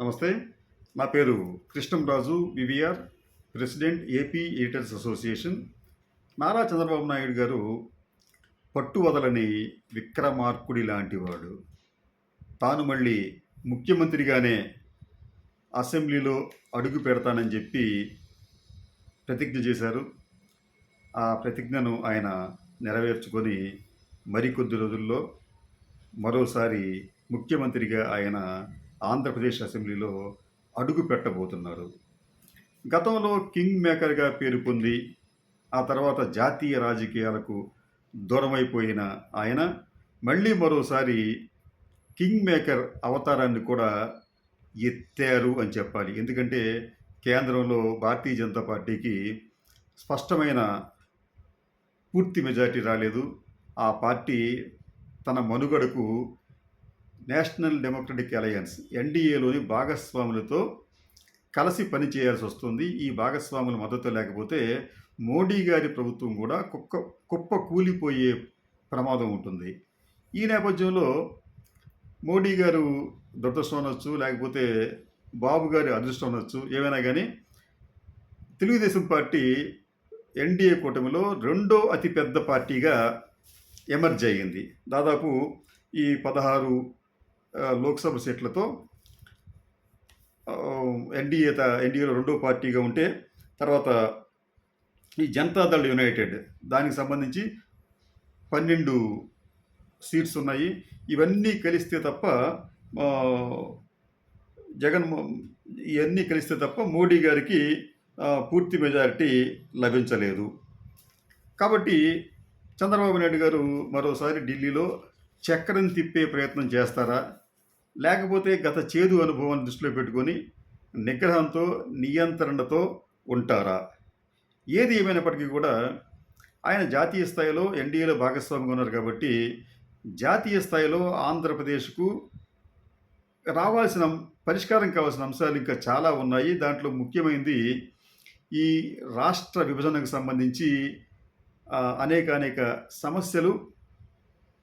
నమస్తే నా పేరు Krishnam Raju VVR president AP editors association. Nara Chandrababu Naidu గారు పట్టు వదలని విక్రమార్కుడి లాంటివాడు తాను మళ్ళీ ముఖ్యమంత్రిగానే అసెంబ్లీలో అడుగు పెడతానని చెప్పి ప్రతిజ్ఞ చేశారు. ఆ ప్రతిజ్ఞను ఆయన నెరవేర్చుకొని మరికొద్ది రోజుల్లో మరోసారి ముఖ్యమంత్రిగా ఆయన ఆంధ్రప్రదేశ్ అసెంబ్లీలో అడుగు పెట్టబోతున్నారు. గతంలో కింగ్ మేకర్గా పేరు పొంది ఆ తర్వాత జాతీయ రాజకీయాలకు దూరమైపోయిన ఆయన మళ్ళీ మరోసారి కింగ్ మేకర్ అవతారాన్ని కూడా ఎత్తారు అని చెప్పాలి. ఎందుకంటే కేంద్రంలో భారతీయ జనతా పార్టీకి స్పష్టమైన పూర్తి మెజార్టీ రాలేదు. ఆ పార్టీ తన మనుగడకు నేషనల్ డెమోక్రటిక్ అలయన్స్ ఎన్డీఏలోని భాగస్వాములతో కలిసి పనిచేయాల్సి వస్తుంది. ఈ భాగస్వాముల మద్దతు లేకపోతే మోడీ గారి ప్రభుత్వం కూడా కుక్క కుప్ప కూలిపోయే ప్రమాదం ఉంటుంది. ఈ నేపథ్యంలో మోడీ గారు దురదృష్టం అనొచ్చు లేకపోతే బాబు గారి అదృష్టం అనొచ్చు ఏమైనా కానీ తెలుగుదేశం పార్టీ ఎన్డీఏ కూటమిలో రెండో అతిపెద్ద పార్టీగా ఎమర్జ్ అయ్యింది. దాదాపు ఈ పదహారు లోక్సభ సీట్లతో ఎన్డీఏ ఎన్డీఏలో రెండో పార్టీగా ఉంటే తర్వాత ఈ జనతాదళ్ యునైటెడ్ దానికి సంబంధించి పన్నెండు సీట్స్ ఉన్నాయి. ఇవన్నీ కలిస్తే తప్ప జగన్ ఇవన్నీ కలిస్తే తప్ప మోడీ గారికి పూర్తి మెజారిటీ లభించలేదు. కాబట్టి చంద్రబాబు నాయుడు గారు మరోసారి ఢిల్లీలో చక్రం తిప్పే ప్రయత్నం చేస్తారా? లేకపోతే గత చేదు అనుభవాన్ని దృష్టిలో పెట్టుకొని నిగ్రహంతో నియంత్రణతో ఉంటారా? ఏది ఏమైనప్పటికీ కూడా ఆయన జాతీయ స్థాయిలో ఎన్డీఏలో భాగస్వామిగా ఉన్నారు కాబట్టి జాతీయ స్థాయిలో ఆంధ్రప్రదేశ్కు రావాల్సిన పరిష్కారం కావాల్సిన అంశాలు ఇంకా చాలా ఉన్నాయి. దాంట్లో ముఖ్యమైనది ఈ రాష్ట్ర విభజనకు సంబంధించి అనేక అనేక సమస్యలు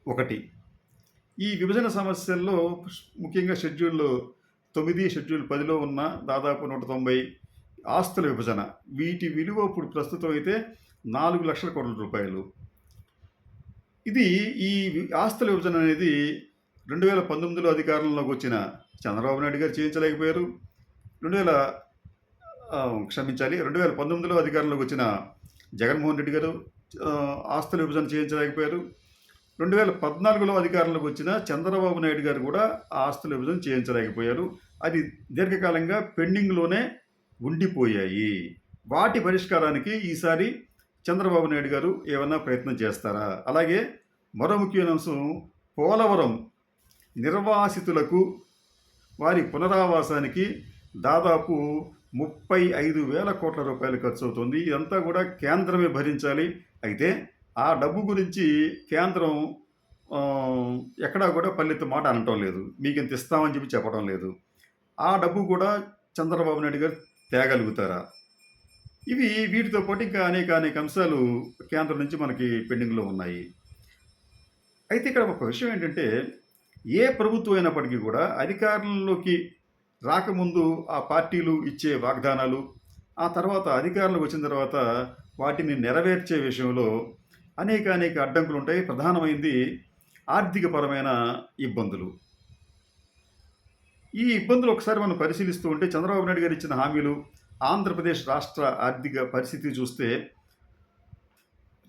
ఒకటి. ఈ విభజన సమస్యల్లో ముఖ్యంగా షెడ్యూల్ తొమ్మిది షెడ్యూల్ పదిలో ఉన్న దాదాపు నూట తొంభై ఆస్తుల విభజన. వీటి విలువ ఇప్పుడు ప్రస్తుతం అయితే నాలుగు లక్షల కోట్ల రూపాయలు. ఇది ఈ ఆస్తుల విభజన అనేది రెండు వేల పంతొమ్మిదిలో అధికారంలోకి వచ్చిన చంద్రబాబు నాయుడు గారు చేయించలేకపోయారు. రెండు వేల క్షమించాలి రెండు వేల పంతొమ్మిదిలో అధికారంలోకి వచ్చిన జగన్మోహన్ రెడ్డి గారు ఆస్తుల విభజన చేయించలేకపోయారు. రెండు వేల పద్నాలుగులో అధికారంలోకి వచ్చిన చంద్రబాబు నాయుడు గారు కూడా ఆ ఆస్తుల విభజన చేయించలేకపోయారు. అది దీర్ఘకాలంగా పెండింగ్లోనే ఉండిపోయాయి. వాటి పరిష్కారానికి ఈసారి చంద్రబాబు నాయుడు గారు ఏమన్నా ప్రయత్నం చేస్తారా? అలాగే మరో ముఖ్యమైన అంశం పోలవరం నిర్వాసితులకు వారి పునరావాసానికి దాదాపు ముప్పై ఐదు వేల కోట్ల రూపాయలు ఖర్చు అవుతుంది ఇదంతా కూడా కేంద్రమే భరించాలి. అయితే ఆ డబ్బు గురించి కేంద్రం ఎక్కడా కూడా పల్లెత్తు మాట అనటం లేదు. మీకు ఇంత ఇస్తామని చెప్పి చెప్పడం లేదు. ఆ డబ్బు కూడా చంద్రబాబు నాయుడు గారు తేగలుగుతారా? ఇవి వీటితో పాటు ఇంకా అనేక అనేక అంశాలు కేంద్రం నుంచి మనకి పెండింగ్లో ఉన్నాయి. అయితే ఇక్కడ ఒక విషయం ఏంటంటే ఏ ప్రభుత్వం అయినప్పటికీ కూడా అధికారంలోకి రాకముందు ఆ పార్టీలు ఇచ్చే వాగ్దానాలు ఆ తర్వాత అధికారంలోకి వచ్చిన తర్వాత వాటిని నెరవేర్చే విషయంలో అనేక అనేక అడ్డంకులు ఉంటాయి. ప్రధానమైనది ఆర్థికపరమైన ఇబ్బందులు. ఈ ఇబ్బందులు ఒకసారి మనం పరిశీలిస్తూ ఉంటే చంద్రబాబు నాయుడు గారు ఇచ్చిన హామీలు ఆంధ్రప్రదేశ్ రాష్ట్ర ఆర్థిక పరిస్థితి చూస్తే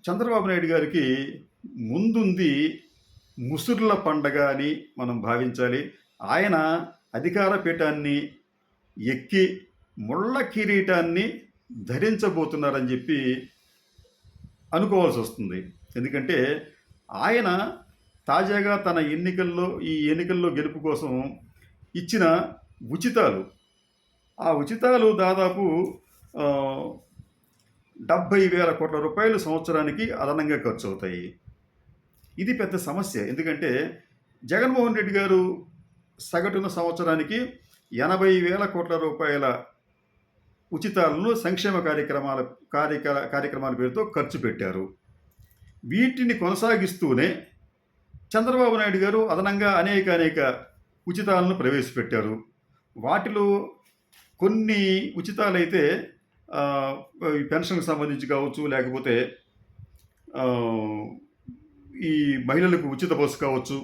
చంద్రబాబు నాయుడు గారికి ముందుంది ముసుర్ల పండగ అని మనం భావించాలి. ఆయన అధికార పీఠాన్ని ఎక్కి ముళ్ళ కిరీటాన్ని ధరించబోతున్నారని చెప్పి అనుకోవాల్సి వస్తుంది ఎందుకంటే ఆయన తాజాగా తన ఎన్నికల్లో ఈ ఎన్నికల్లో గెలుపు కోసం ఇచ్చిన ఉచితాలు. ఆ ఉచితాలు దాదాపు డెబ్భై వేల కోట్ల రూపాయలు సంవత్సరానికి అదనంగా ఖర్చు అవుతాయి ఇది పెద్ద సమస్య. ఎందుకంటే జగన్మోహన్ రెడ్డి గారు సగటున సంవత్సరానికి ఎనభై వేల కోట్ల రూపాయల ఉచితాలను సంక్షేమ కార్యక్రమాల కార్యక్ర కార్యక్రమాల పేరుతో ఖర్చు పెట్టారు. వీటిని కొనసాగిస్తూనే చంద్రబాబు నాయుడు గారు అదనంగా అనేక అనేక ఉచితాలను ప్రవేశపెట్టారు. వాటిలో కొన్ని ఉచితాలైతే పెన్షన్కి సంబంధించి కావచ్చు లేకపోతే ఈ మహిళలకు ఉచిత బస్సు కావచ్చు.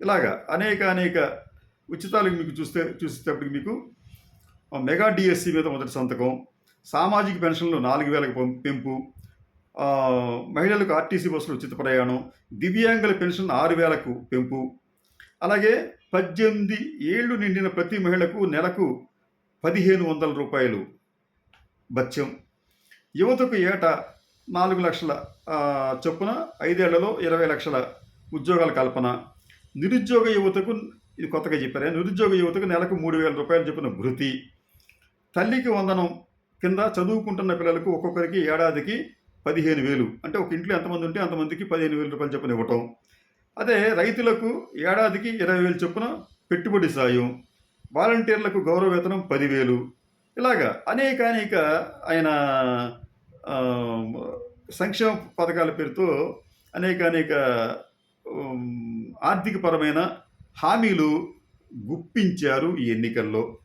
ఇలాగా అనేక అనేక ఉచితాలు మీకు చూస్తే చూసేటప్పటికి మీకు మెగా డిఎస్సి మీద మొదటి సంతకం సామాజిక పెన్షన్లు నాలుగు వేలకు పెంపు మహిళలకు ఆర్టీసీ బస్సులు ఉచిత ప్రయాణం దివ్యాంగుల పెన్షన్ ఆరు వేలకు పెంపు. అలాగే పద్దెనిమిది ఏళ్ళు నిండిన ప్రతి మహిళకు నెలకు పదిహేను వందల రూపాయలు భత్యం యువతకు ఏటా నాలుగు లక్షల చొప్పున ఐదేళ్ళలో ఇరవై లక్షల ఉద్యోగాల కల్పన. నిరుద్యోగ యువతకు ఇది కొత్తగా చెప్పారు నిరుద్యోగ యువతకు నెలకు మూడు వేల రూపాయలు చొప్పున భృతి తల్లికి వందనం కింద చదువుకుంటున్న పిల్లలకు ఒక్కొక్కరికి ఏడాదికి పదిహేను వేలు. అంటే ఒక ఇంట్లో ఎంతమంది ఉంటే అంతమందికి పదిహేను వేల రూపాయలు చొప్పున ఇవ్వటం. అదే రైతులకు ఏడాదికి ఇరవై వేలు చొప్పున పెట్టుబడి సాయం. వాలంటీర్లకు గౌరవ వేతనం పదివేలు ఇలాగా అనేక అనేక ఆయన సంక్షేమ పథకాల పేరుతో అనేక అనేక ఆర్థికపరమైన హామీలు గుప్పించారు ఈ ఎన్నికల్లో.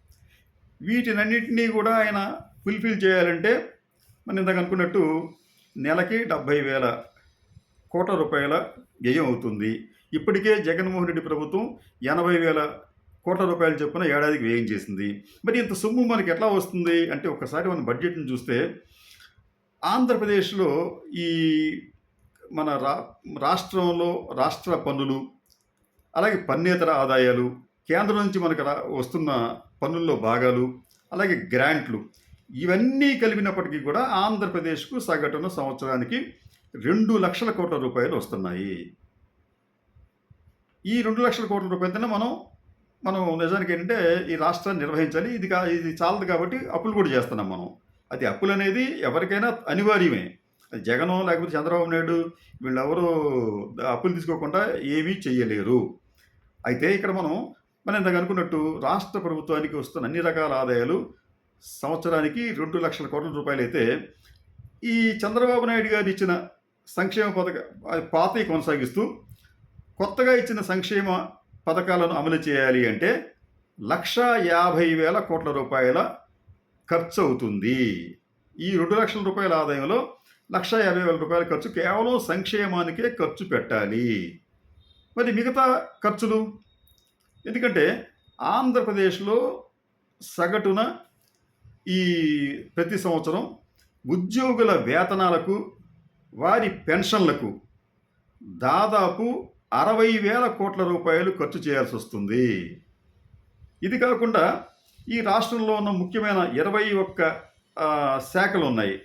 వీటినన్నింటినీ కూడా ఆయన ఫుల్ఫిల్ చేయాలంటే మనం ఇందాక అనుకున్నట్టు నెలకి డెబ్భై వేల కోట్ల రూపాయల వ్యయం అవుతుంది. ఇప్పటికే జగన్మోహన్ రెడ్డి ప్రభుత్వం ఎనభై వేల కోట్ల రూపాయలు చొప్పున ఏడాదికి వ్యయం చేసింది. మరి ఇంత సొమ్ము మనకి ఎట్లా వస్తుంది? అంటే ఒకసారి మన బడ్జెట్ని చూస్తే ఆంధ్రప్రదేశ్లో ఈ మన రా రాష్ట్రంలో రాష్ట్ర పన్నులు అలాగే పన్నేతర ఆదాయాలు కేంద్రం నుంచి మనకు రా వస్తున్న పన్నుల్లో భాగాలు అలాగే గ్రాంట్లు ఇవన్నీ కలిపినప్పటికీ కూడా ఆంధ్రప్రదేశ్కు సగటున సంవత్సరానికి రెండు లక్షల కోట్ల రూపాయలు వస్తున్నాయి. ఈ రెండు లక్షల కోట్ల రూపాయలతోనే మనం మనం నిజానికి ఏంటంటే ఈ రాష్ట్రాన్ని నిర్వహించాలి. ఇది కా ఇది చాలదు కాబట్టి అప్పులు కూడా చేస్తున్నాం మనం. అది అప్పులు అనేది ఎవరికైనా అనివార్యమే. అది జగన్ లేకపోతే చంద్రబాబు నాయుడు వీళ్ళెవరూ అప్పులు తీసుకోకుండా ఏమీ చేయలేరు అయితే ఇక్కడ మనం మనం ఇందాక అనుకున్నట్టు రాష్ట్ర ప్రభుత్వానికి వస్తున్న అన్ని రకాల ఆదాయాలు సంవత్సరానికి రెండు లక్షల కోట్ల రూపాయలు అయితే ఈ చంద్రబాబు నాయుడు గారు ఇచ్చిన సంక్షేమ పథక పాతవి కొనసాగిస్తూ కొత్తగా ఇచ్చిన సంక్షేమ పథకాలను అమలు చేయాలి అంటే లక్ష యాభై వేల కోట్ల రూపాయల ఖర్చు అవుతుంది. ఈ రెండు లక్షల రూపాయల ఆదాయంలో లక్ష యాభై వేల రూపాయల ఖర్చు కేవలం సంక్షేమానికే ఖర్చు పెట్టాలి. మరి మిగతా ఖర్చులు? ఎందుకంటే ఆంధ్రప్రదేశ్లో సగటున ఈ ప్రతి సంవత్సరం ఉద్యోగుల వేతనాలకు వారి పెన్షన్లకు దాదాపు అరవై వేల కోట్ల రూపాయలు ఖర్చు చేయాల్సి వస్తుంది. ఇది కాకుండా ఈ రాష్ట్రంలో ఉన్న ముఖ్యమైన ఇరవై ఒక్క శాఖలు ఉన్నాయి.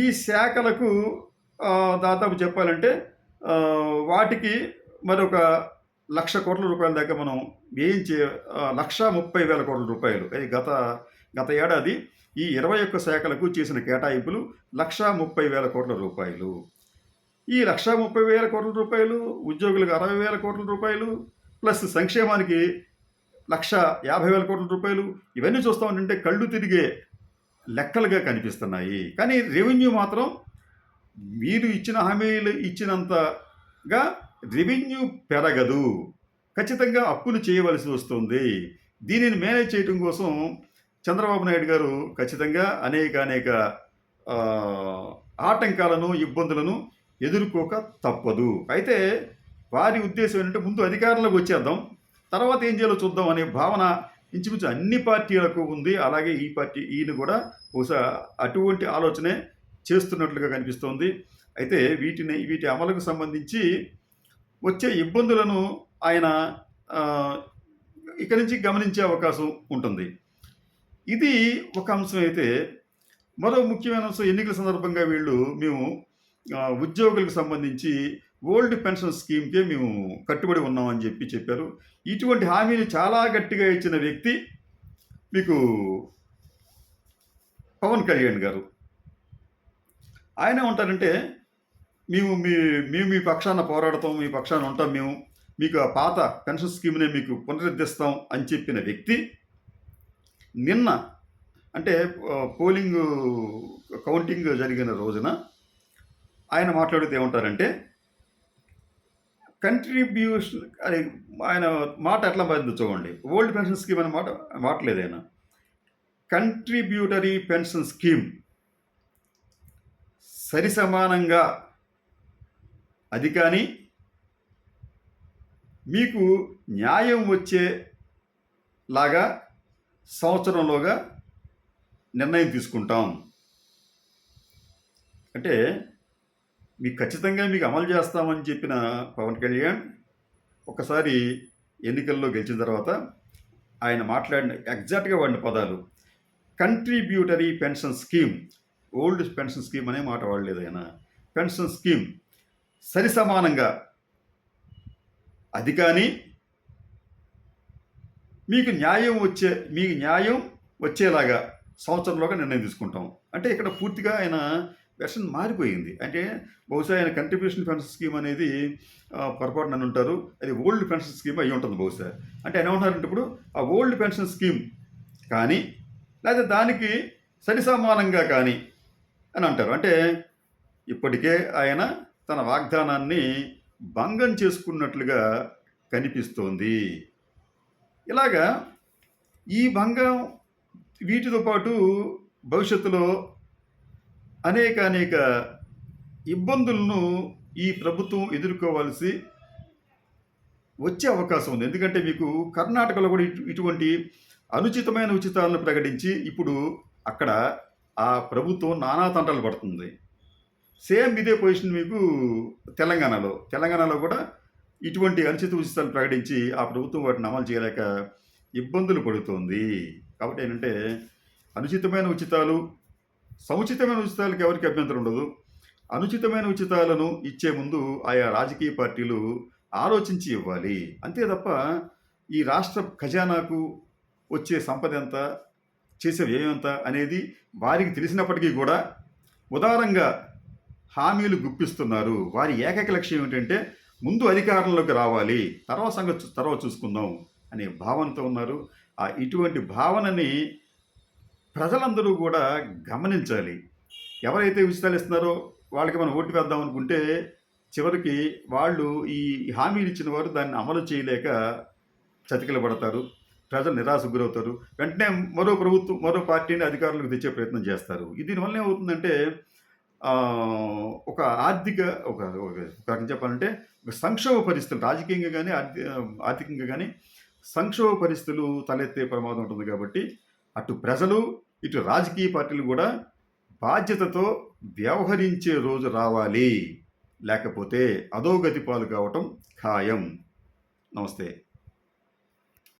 ఈ శాఖలకు దాదాపు చెప్పాలంటే వాటికి మరొక లక్ష కోట్ల రూపాయల దాకా మనం వ్యయం చే లక్ష ముప్పై వేల కోట్ల రూపాయలు. అది గత గత ఏడాది ఈ ఇరవై ఒక్క శాఖలకు చేసిన కేటాయింపులు లక్ష ముప్పై వేల కోట్ల రూపాయలు. ఈ లక్ష ముప్పై వేల కోట్ల రూపాయలు ఉద్యోగులకు అరవై వేల కోట్ల రూపాయలు ప్లస్ సంక్షేమానికి లక్ష యాభై వేల కోట్ల రూపాయలు ఇవన్నీ చూస్తూ ఉంటుంటే కళ్ళు తిరిగే లెక్కలుగా కనిపిస్తున్నాయి. కానీ రెవెన్యూ మాత్రం మీరు ఇచ్చిన హామీలు ఇచ్చినంతగా రెవెన్యూ పెరగదు. ఖచ్చితంగా అప్పులు చేయవలసి వస్తుంది. దీనిని మేనేజ్ చేయడం కోసం చంద్రబాబు నాయుడు గారు ఖచ్చితంగా అనేక అనేక ఆటంకాలను ఇబ్బందులను ఎదుర్కోక తప్పదు. అయితే వారి ఉద్దేశం ఏంటంటే ముందు అధికారంలోకి వచ్చేద్దాం. తర్వాత ఏం చేయాలో చూద్దాం అనే భావన ఇంచుమించు అన్ని పార్టీలకు ఉంది. అలాగే ఈ పార్టీ ఈయన కూడా బహుశా అటువంటి ఆలోచనే చేస్తున్నట్లుగా కనిపిస్తోంది. అయితే వీటిని వీటి అమలుకు సంబంధించి వచ్చే ఇబ్బందులను ఆయన ఇక్కడి నుంచి గమనించే అవకాశం ఉంటుంది. ఇది ఒక అంశం అయితే మరో ముఖ్యమైన అంశం ఎన్నికల సందర్భంగా వీళ్ళు మేము ఉద్యోగులకు సంబంధించి ఓల్డ్ పెన్షన్ స్కీమ్కే మేము కట్టుబడి ఉన్నామని చెప్పి చెప్పారు. ఇటువంటి హామీని చాలా గట్టిగా ఇచ్చిన వ్యక్తి మీకు పవన్ కళ్యాణ్ గారు. ఆయన ఉంటారంటే మేము మీ మేము మీ పక్షాన పోరాడతాం మీ పక్షాన ఉంటాం మేము మీకు ఆ పాత పెన్షన్ స్కీమ్నే మీకు పునరుద్ధరిస్తాం అని చెప్పిన వ్యక్తి నిన్న అంటే పోలింగ్ కౌంటింగ్ జరిగిన రోజున ఆయన మాట్లాడితే ఏమంటారంటే కంట్రిబ్యూషన్ అది ఆయన మాట ఎట్లా పడింది చూడండి. ఓల్డ్ పెన్షన్ స్కీమ్ అనే మాట మాట్లేదు ఆయన. కంట్రిబ్యూటరీ పెన్షన్ స్కీమ్ సరి సమానంగా అది కానీ మీకు న్యాయం వచ్చేలాగా సంవత్సరంలోగా నిర్ణయం తీసుకుంటాం. అంటే మీకు ఖచ్చితంగా మీకు అమలు చేస్తామని చెప్పిన పవన్ కళ్యాణ్ ఒకసారి ఎన్నికల్లో గెలిచిన తర్వాత ఆయన మాట్లాడిన ఎగ్జాక్ట్గా వాడిన పదాలు contributory pension scheme old pension scheme అనే మాట వాడలేదు ఆయన. పెన్షన్ స్కీమ్ సరి సమానంగా అది కానీ మీకు న్యాయం వచ్చే మీకు న్యాయం వచ్చేలాగా సంవత్సరంలోగా నిర్ణయం తీసుకుంటాం. అంటే ఇక్కడ పూర్తిగా ఆయన వెర్షన్ మారిపోయింది. అంటే బహుశా ఆయన కంట్రిబ్యూషన్ పెన్షన్ స్కీమ్ అనేది పొరపాటున అని ఉంటారు. అది ఓల్డ్ పెన్షన్ స్కీమ్ అయి ఉంటుంది బహుశా. అంటే ఆయన ఏమంటారంటే ఇప్పుడు ఆ ఓల్డ్ పెన్షన్ స్కీమ్ కానీ లేదా దానికి సరి సమానంగా కానీ అని అంటారు. అంటే ఇప్పటికే ఆయన తన వాగ్దానాన్ని భంగం చేసుకున్నట్లుగా కనిపిస్తోంది. ఇలాగా ఈ భంగం వీటితో పాటు భవిష్యత్తులో అనేక అనేక ఇబ్బందులను ఈ ప్రభుత్వం ఎదుర్కోవాల్సి వచ్చే అవకాశం ఉంది. ఎందుకంటే మీకు కర్ణాటకలో కూడా ఇటువంటి అనుచితమైన ఉచితాలను ప్రకటించి ఇప్పుడు అక్కడ ఆ ప్రభుత్వం నానా తంటలు పడుతుంది. సేమ్ ఇదే పొజిషన్ మీకు తెలంగాణలో. తెలంగాణలో కూడా ఇటువంటి అనుచిత ఉచితాలు ప్రకటించి ఆ ప్రభుత్వం వాటిని అమలు చేయలేక ఇబ్బందులు పడుతోంది. కాబట్టి ఏంటంటే అనుచితమైన ఉచితాలు సముచితమైన ఉచితాలకు ఎవరికి అభ్యంతరం ఉండదు. అనుచితమైన ఉచితాలను ఇచ్చే ముందు ఆయా రాజకీయ పార్టీలు ఆలోచించి ఇవ్వాలి. అంతే తప్ప ఈ రాష్ట్ర ఖజానాకు వచ్చే సంపద ఎంత చేసే వ్యయం ఎంత అనేది వారికి తెలిసినప్పటికీ కూడా ఉదారంగా హామీలు గుప్పిస్తున్నారు. వారి ఏకైక లక్ష్యం ఏంటంటే ముందు అధికారంలోకి రావాలి. తర్వాత సంగతి తర్వాత చూసుకుందాం అనే భావనతో ఉన్నారు. ఆ ఇటువంటి భావనని ప్రజలందరూ కూడా గమనించాలి. ఎవరైతే ఉచితాలు ఇస్తున్నారో వాళ్ళకి మనం ఓటు వేద్దాం అనుకుంటే చివరికి వాళ్ళు ఈ హామీలు ఇచ్చిన వారు దాన్ని అమలు చేయలేక చతికిల పడతారు. ప్రజలు నిరాశకు గురవుతారు. వెంటనే మరో ప్రభుత్వం మరో పార్టీని అధికారులకు తెచ్చే ప్రయత్నం చేస్తారు. ఇది దీనివల్ల ఏమవుతుందంటే ఒక ఆర్థిక ఒక ఒక చెప్పాలంటే సంక్షోభ పరిస్థితులు రాజకీయంగా కానీ ఆర్థికంగా కానీ సంక్షోభ పరిస్థితులు తలెత్తే ప్రమాదం ఉంటుంది కాబట్టి అటు ప్రజలు ఇటు రాజకీయ పార్టీలు కూడా బాధ్యతతో వ్యవహరించే రోజు రావాలి. లేకపోతే అధోగతి పాలు కావటం ఖాయం. నమస్తే.